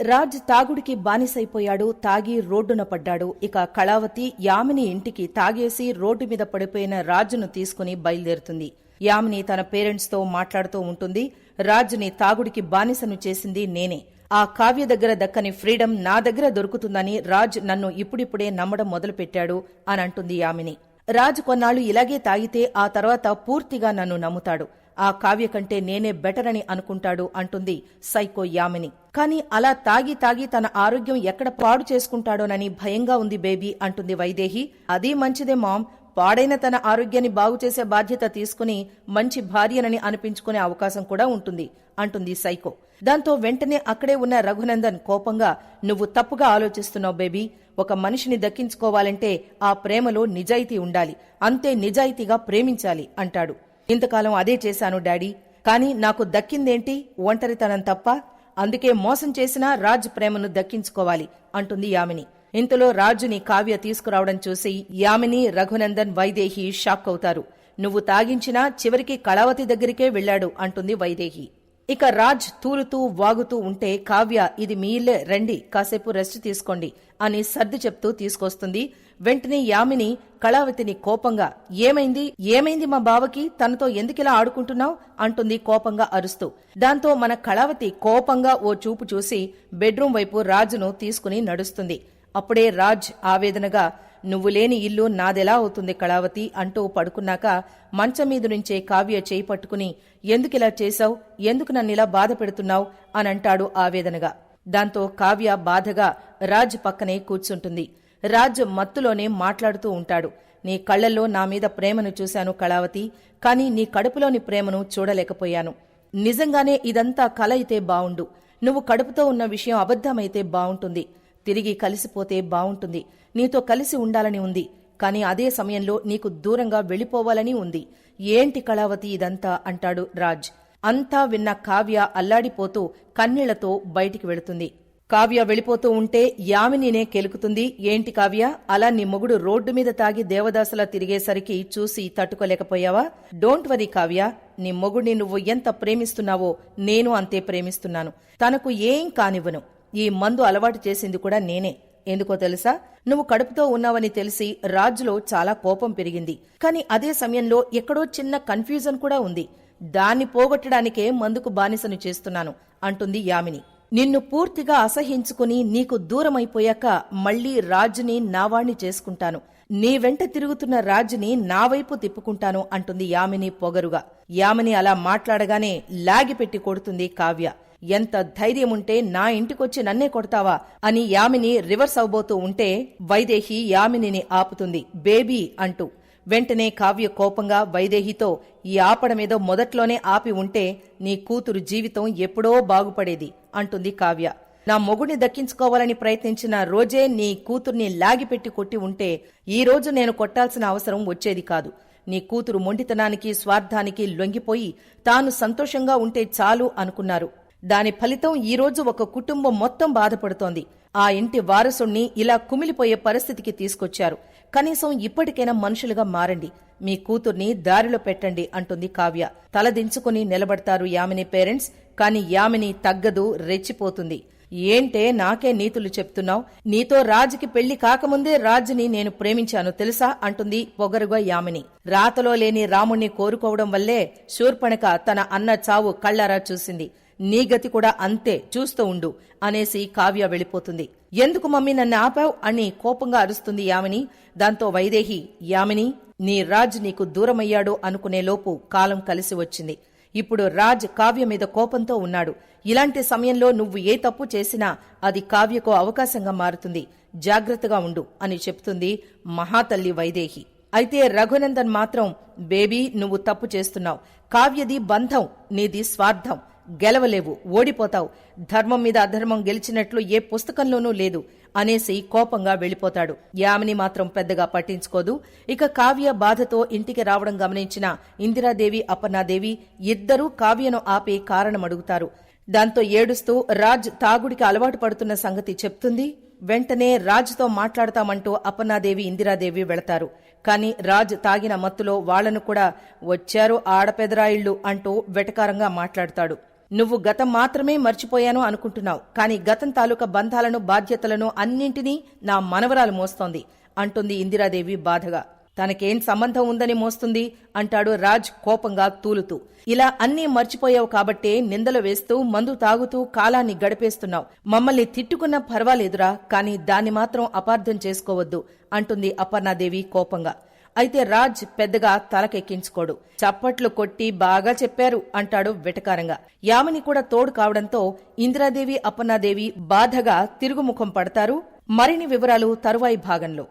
రాజ్ తాగుడికి బానిసైపోయాడు తాగి రోడ్డున పడ్డాడు. ఇక కళావతి యామిని ఇంటికి తాగేసి రోడ్డు మీద పడిపోయిన రాజును తీసుకుని బయలుదేరుతుంది. యామిని తన పేరెంట్స్తో మాట్లాడుతూ ఉంటుంది రాజుని తాగుడికి బానిసను చేసింది నేనే. ఆ కావ్య దగ్గర దక్కని ఫ్రీడమ్ నా దగ్గర దొరుకుతుందని రాజ్ నన్ను ఇప్పుడిప్పుడే నమ్మడం మొదలుపెట్టాడు అని అంటుంది యామిని. రాజ్ కొన్నాళ్ళు ఇలాగే తాగితే ఆ తర్వాత పూర్తిగా నన్ను నమ్ముతాడు. ఆ కావ్య కంటే నేనే బెటర్ అని అనుకుంటాడు అంటుంది సైకో యామిని. కాని అలా తాగి తాగి తన ఆరోగ్యం ఎక్కడ పాడు చేసుకుంటాడోనని భయంగా ఉంది బేబీ అంటుంది వైదేహి. అదీ మంచిదే మామ్. పాడైన తన ఆరోగ్యాన్ని బాగు చేసే బాధ్యత తీసుకుని మంచి భార్యనని అనిపించుకునే అవకాశం కూడా ఉంటుంది అంటుంది సైకో. దాంతో వెంటనే అక్కడే ఉన్న రఘునందన్ కోపంగా నువ్వు తప్పుగా ఆలోచిస్తున్నావు బేబీ. ఒక మనిషిని దక్కించుకోవాలంటే ఆ ప్రేమలో నిజాయితీ ఉండాలి. అంతే నిజాయితీగా ప్రేమించాలి అంటాడు. ఇంతకాలం అదే చేశాను డాడీ. కాని నాకు దక్కిందేంటి? ఒంటరితనం తప్ప అందుకే మోసం చేసినా రాజ్ ప్రేమను దక్కించుకోవాలి అంటుంది యామిని. ఇంతలో రాజుని కావ్య తీసుకురావడం చూసి యామిని రఘునందన్ వైదేహి షాక్ అవుతారు. నువ్వు తాగించినా చివరికి కళావతి దగ్గరికే వెళ్ళాడు అంటుంది వైదేహి. ఇక రాజ్ తూలుతూ వాగుతూ ఉంటే కావ్య ఇది మీ ఇల్లే రండి కాసేపు రెస్ట్ తీసుకోండి అని సర్ది చెప్తూ తీసుకొస్తుంది. వెంటనే యామిని కళావతిని కోపంగా ఏమైంది? ఏమైంది మా బావకి? తనతో ఎందుకిలా ఆడుకుంటున్నావు? అంటుంది కోపంగా అరుస్తూ. దాంతో మన కళావతి కోపంగా ఓ చూపు చూసి బెడ్రూం వైపు రాజును తీసుకుని నడుస్తుంది. అప్పుడే రాజ్ ఆవేదనగా నువ్వు లేని ఇల్లు నాదెలా అవుతుంది కళావతి? అంటూ పడుకున్నాక మంచం మీద నుంచే కావ్య చేయి పట్టుకుని ఎందుకిలా చేశావు? ఎందుకు నన్నిలా బాధ పెడుతున్నావు? అని అంటాడు ఆవేదనగా. దాంతో కావ్య బాధగా రాజ్ పక్కనే కూర్చుంటుంది. రాజ్ మత్తులోనే మాట్లాడుతూ ఉంటాడు. నీ కళ్ళల్లో నా మీద ప్రేమను చూశాను కళావతి కాని నీ కడుపులోని ప్రేమను చూడలేకపోయాను. నిజంగానే ఇదంతా కల అయితే బావుండు. నువ్వు కడుపుతో ఉన్న విషయం అబద్ధమైతే బావుంటుంది. తిరిగి కలిసిపోతే బావుంటుంది. నీతో కలిసి ఉండాలని ఉంది. కాని అదే సమయంలో నీకు దూరంగా వెళ్ళిపోవాలని ఉంది. ఏంటి కళావతి ఇదంతా? అంటాడు రాజ్. అంతా విన్న కావ్య అల్లాడిపోతూ కన్నీళ్ళతో బయటికి వెళుతుంది. కావ్య వెళ్ళిపోతూ ఉంటే యామినినే కెలుకుతుంది. ఏంటి కావ్య? అలా నీ మొగుడు రోడ్డు మీద తాగి దేవదాసలా తిరిగేసరికి చూసి తట్టుకోలేకపోయావా? Don't worry Kavya. నీ మొగుడిని నువ్వు ఎంత ప్రేమిస్తున్నావో నేను అంతే ప్రేమిస్తున్నాను. తనకు ఏం కానివ్వను. ఈ మందు అలవాటు చేసింది కూడా నేనే. ఎందుకో తెలుసా? నువ్వు కడుపుతో ఉన్నావని తెలిసి రాజులో చాలా కోపం పెరిగింది. కాని అదే సమయంలో ఎక్కడో చిన్న కన్ఫ్యూజన్ కూడా ఉంది. దాన్ని పోగొట్టడానికే మందుకు బానిసను చేస్తున్నాను అంటుంది యామిని. నిన్ను పూర్తిగా అసహించుకుని నీకు దూరమైపోయాక మళ్ళీ రాజుని నావాణ్ణి చేసుకుంటాను. నీ వెంట తిరుగుతున్న రాజుని నా వైపు తిప్పుకుంటాను అంటుంది యామిని పొగరుగా. యామిని అలా మాట్లాడగానే లాగిపెట్టి కొడుతుంది కావ్య. ఎంత ధైర్యముంటే నా ఇంటికొచ్చి నన్నే కొడతావా అని యామిని రివర్స్ అవబోతూ ఉంటే వైదేహి యామినిని ఆపుతుంది. బేబీ అంటూ. వెంటనే కావ్య కోపంగా వైదేహితో ఈ ఆపడమేదో మొదట్లోనే ఆపి ఉంటే నీ కూతురు జీవితం ఎప్పుడో బాగుపడేది. అంటుంది కావ్య. నా మొగుడిని దక్కించుకోవాలని ప్రయత్నించిన రోజే నీ కూతుర్ని లాగిపెట్టి కొట్టి ఉంటే ఈ రోజు నేను కొట్టాల్సిన అవసరం వచ్చేది కాదు. నీ కూతురు మొండితనానికి స్వార్థానికి లొంగిపోయి తాను సంతోషంగా ఉంటే చాలు అనుకున్నారు. దాని ఫలితం ఈరోజు ఒక కుటుంబం మొత్తం బాధపడుతోంది. ఆ ఇంటి వారసుణ్ణి ఇలా కుమిలిపోయే పరిస్థితికి తీసుకొచ్చారు. కనీసం ఇప్పటికైనా మనుషులుగా మారండి. మీ కూతుర్ని దారిలో పెట్టండి అంటుంది కావ్య. తలదించుకుని నిలబడతారు యామిని పేరెంట్స్ కాని యామిని తగ్గదు రెచ్చిపోతుంది. ఏంటే నాకే నీతులు చెప్తున్నావు? నీతో రాజుకి పెళ్ళి కాకముందే రాజుని నేను ప్రేమించాను తెలుసా? అంటుంది పొగరుగా యామిని. రాతలో లేని రాముణ్ణి కోరుకోవడం వల్లే శూర్పణక తన అన్న చావు కళ్ళారా చూసింది. నీ గతి కూడా అంతే చూస్తూ ఉండు అనేసి కావ్య వెళ్ళిపోతుంది. ఎందుకు మమ్మీ నన్ను ఆపావు? అని కోపంగా అరుస్తుంది యామిని. దాంతో వైదేహి యామిని నీ రాజ్ నీకు దూరమయ్యాడు అనుకునేలోపు కాలం కలిసి వచ్చింది. ఇప్పుడు రాజ్ కావ్య మీద కోపంతో ఉన్నాడు. ఇలాంటి సమయంలో నువ్వు ఏ తప్పు చేసినా అది కావ్యకు అవకాశంగా మారుతుంది. జాగ్రత్తగా ఉండు అని చెప్తుంది మహాతల్లి వైదేహి. అయితే రఘునందన్ మాత్రం బేబీ నువ్వు తప్పు చేస్తున్నావు. కావ్యది బంధం నీది స్వార్థం. గెలవలేవు ఓడిపోతావు. ధర్మం మీద అధర్మం గెలిచినట్లు ఏ పుస్తకంలోనూ లేదు అనేసి కోపంగా వెళ్ళిపోతాడు యామిని మాత్రం పెద్దగా పట్టించుకోదు. ఇక కావ్య బాధతో ఇంటికి రావడం గమనించిన ఇందిరాదేవి అపర్ణాదేవి ఇద్దరూ కావ్యను ఆపి కారణం అడుగుతారు దాంతో ఏడుస్తూ రాజ్ తాగుడికి అలవాటు పడుతున్న సంగతి చెప్తుంది. వెంటనే రాజ్తో మాట్లాడతామంటూ అపర్ణాదేవి ఇందిరాదేవి వెళతారు. కాని రాజ్ తాగిన మత్తులో వాళ్ళను కూడా వచ్చారు ఆడపెదరాయిళ్ళు అంటూ వెటకారంగా మాట్లాడతాడు. నువ్వు గతం మాత్రమే మర్చిపోయాను అనుకుంటున్నావు. కానీ గతం తాలూకా బంధాలను బాధ్యతలను అన్నింటినీ నా మనవరాలు మోస్తోంది. అంటుంది ఇందిరాదేవి బాధగా. తనకేం సంబంధం ఉందని మోస్తుంది? అంటాడు రాజ్ కోపంగా తూలుతూ. ఇలా అన్నీ మర్చిపోయావు కాబట్టే నిందలు వేస్తూ మందు తాగుతూ కాలాన్ని గడిపేస్తున్నావు. మమ్మల్ని తిట్టుకున్నా పర్వాలేదురా కాని దాన్ని మాత్రం అపార్థం చేసుకోవద్దు అంటుంది అపర్ణాదేవి కోపంగా. అయితే రాజ్ పెద్దగా తలకెక్కించుకోడు. చప్పట్లు కొట్టి బాగా చెప్పారు అంటాడు వెటకారంగా. యామిని కూడా తోడు కావడంతో ఇందిరాదేవి అప్పన్నాదేవి బాధగా తిరుగుముఖం పడతారు. మరిన్ని వివరాలు తరువాయి భాగంలో.